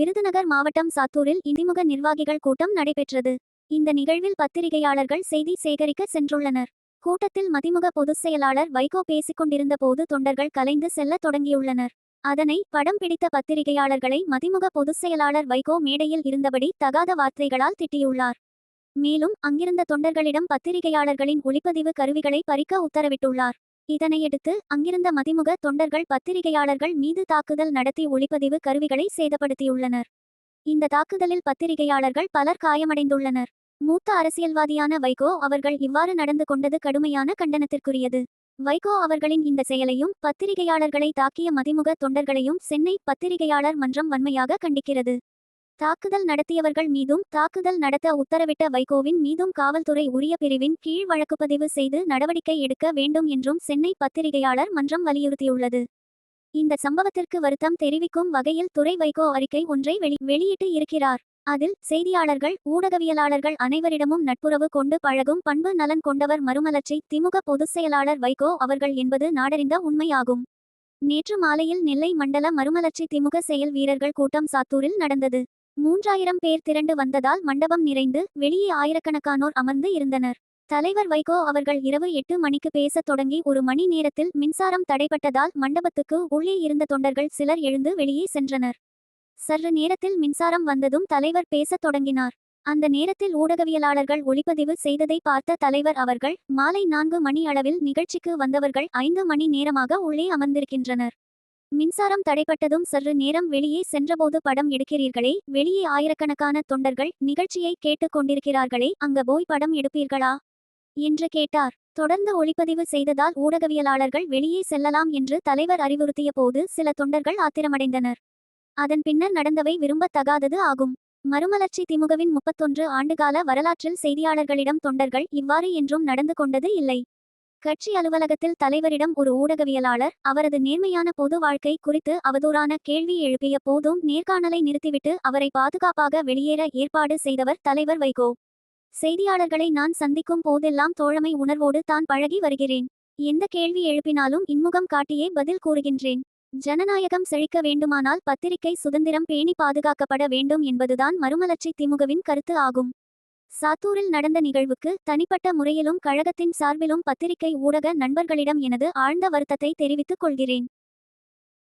விருதுநகர் மாவட்டம் சாத்தூரில் இந்திமுக நிர்வாகிகள் கூட்டம் நடைபெற்றது. இந்த நிகழ்வில் பத்திரிகையாளர்கள் செய்தி சேகரிக்க சென்றுள்ளனர். கூட்டத்தில் மதிமுக பொதுச் செயலாளர் வைகோ பேசிக்கொண்டிருந்த போது தொண்டர்கள் கலைந்து செல்லத் தொடங்கியுள்ளனர். அதனை படம் பிடித்த பத்திரிகையாளர்களை மதிமுக பொதுச் செயலாளர் வைகோ மேடையில் இருந்தபடி தகாத வார்த்தைகளால் திட்டியுள்ளார். மேலும் அங்கிருந்த தொண்டர்களிடம் பத்திரிகையாளர்களின் ஒளிப்பதிவு கருவிகளை பறிக்க உத்தரவிட்டுள்ளார். இதனையடுத்து அங்கிருந்த மதிமுக தொண்டர்கள் பத்திரிகையாளர்கள் மீது தாக்குதல் நடத்தி ஒளிப்பதிவு கருவிகளை சேதப்படுத்தியுள்ளனர். இந்த தாக்குதலில் பத்திரிகையாளர்கள் பலர் காயமடைந்துள்ளனர். மூத்த அரசியல்வாதியான வைகோ அவர்கள் இவ்வாறு நடந்து கொண்டது கடுமையான கண்டனத்திற்குரியது. வைகோ அவர்களின் இந்த செயலையும் பத்திரிகையாளர்களை தாக்கிய மதிமுக தொண்டர்களையும் சென்னை பத்திரிகையாளர் மன்றம் வன்மையாக கண்டிக்கிறது. தாக்குதல் நடத்தியவர்கள் மீதும் தாக்குதல் நடத்த உத்தரவிட்ட வைகோவின் மீதும் காவல்துறை உரிய பிரிவின் கீழ் வழக்குப்பதிவு செய்து நடவடிக்கை எடுக்க வேண்டும் என்றும் சென்னை பத்திரிகையாளர் மன்றம் வலியுறுத்தியுள்ளது. இந்த சம்பவத்திற்கு வருத்தம் தெரிவிக்கும் வகையில் துறை வைகோ அறிக்கை ஒன்றை வெளி வெளியிட்டு இருக்கிறார். அதில் செய்தியாளர்கள் ஊடகவியலாளர்கள் அனைவரிடமும் நட்புறவு கொண்டு பழகும் பண்பு நலன் கொண்டவர் மறுமலர்ச்சி திமுக பொதுச் செயலாளர் வைகோ அவர்கள் என்பது நாடறிந்த உண்மையாகும். நேற்று மாலையில் நெல்லை மண்டல மறுமலர்ச்சி திமுக செயல் வீரர்கள் கூட்டம் சாத்தூரில் நடந்தது. மூன்றாயிரம் பேர் திரண்டு வந்ததால் மண்டபம் நிறைந்து வெளியே ஆயிரக்கணக்கானோர் அமர்ந்து இருந்தனர். தலைவர் வைகோ அவர்கள் இரவு எட்டு மணிக்கு பேசத் தொடங்கி ஒரு மணி நேரத்தில் மின்சாரம் தடைப்பட்டதால் மண்டபத்துக்கு உள்ளே இருந்த தொண்டர்கள் சிலர் எழுந்து வெளியே சென்றனர். சற்று நேரத்தில் மின்சாரம் வந்ததும் தலைவர் பேசத் தொடங்கினார். அந்த நேரத்தில் ஊடகவியலாளர்கள் ஒளிப்பதிவு செய்ததை பார்த்த தலைவர் அவர்கள் மாலை நான்கு மணி அளவில் நிகழ்ச்சிக்கு வந்தவர்கள் ஐந்து மணி நேரமாக உள்ளே அமர்ந்திருக்கின்றனர். மின்சாரம் தடைப்பட்டதும் சற்று நேரம் வெளியே சென்றபோது படம் எடுக்கிறீர்களே? வெளியே ஆயிரக்கணக்கான தொண்டர்கள் நிகழ்ச்சியை கேட்டுக் கொண்டிருக்கிறார்களே அங்க போய் படம் எடுப்பீர்களா? என்று கேட்டார். தொடர்ந்து ஒளிப்பதிவு செய்ததால் ஊடகவியலாளர்கள் வெளியே செல்லலாம் என்று தலைவர் அறிவுறுத்திய போது சில தொண்டர்கள் ஆத்திரமடைந்தனர். அதன் பின்னர் நடந்தவை விரும்பத்தகாதது ஆகும். மறுமலர்ச்சி திமுகவின் முப்பத்தொன்று ஆண்டுகால வரலாற்றில் செய்தியாளர்களிடம் தொண்டர்கள் இவ்வாறு என்றும் நடந்து கொண்டது இல்லை. கட்சி அலுவலகத்தில் தலைவரிடம் ஒரு ஊடகவியலாளர் அவரது நேர்மையான பொது வாழ்க்கை குறித்து அவதூறான கேள்வி எழுப்பிய போதும் நேர்காணலை நிறுத்திவிட்டு அவரை பாதுகாப்பாக வெளியேற ஏற்பாடு செய்தவர் தலைவர் வைகோ. செய்தியாளர்களை நான் சந்திக்கும் போதெல்லாம் தோழமை உணர்வோடு தான் பழகி வருகிறேன். எந்த கேள்வி எழுப்பினாலும் இன்முகம் காட்டியே பதில் கூறுகின்றேன். ஜனநாயகம் செழிக்க வேண்டுமானால் பத்திரிகை சுதந்திரம் பேணி பாதுகாக்கப்பட வேண்டும் என்பதுதான் மறுமலர்ச்சி திமுகவின் கருத்து ஆகும். சாத்தூரில் நடந்த நிகழ்வுக்கு தனிப்பட்ட முறையிலும் கழகத்தின் சார்பிலும் பத்திரிகை ஊடக நண்பர்களிடம் எனது ஆழ்ந்த வருத்தத்தை தெரிவித்துக் கொள்கிறேன்.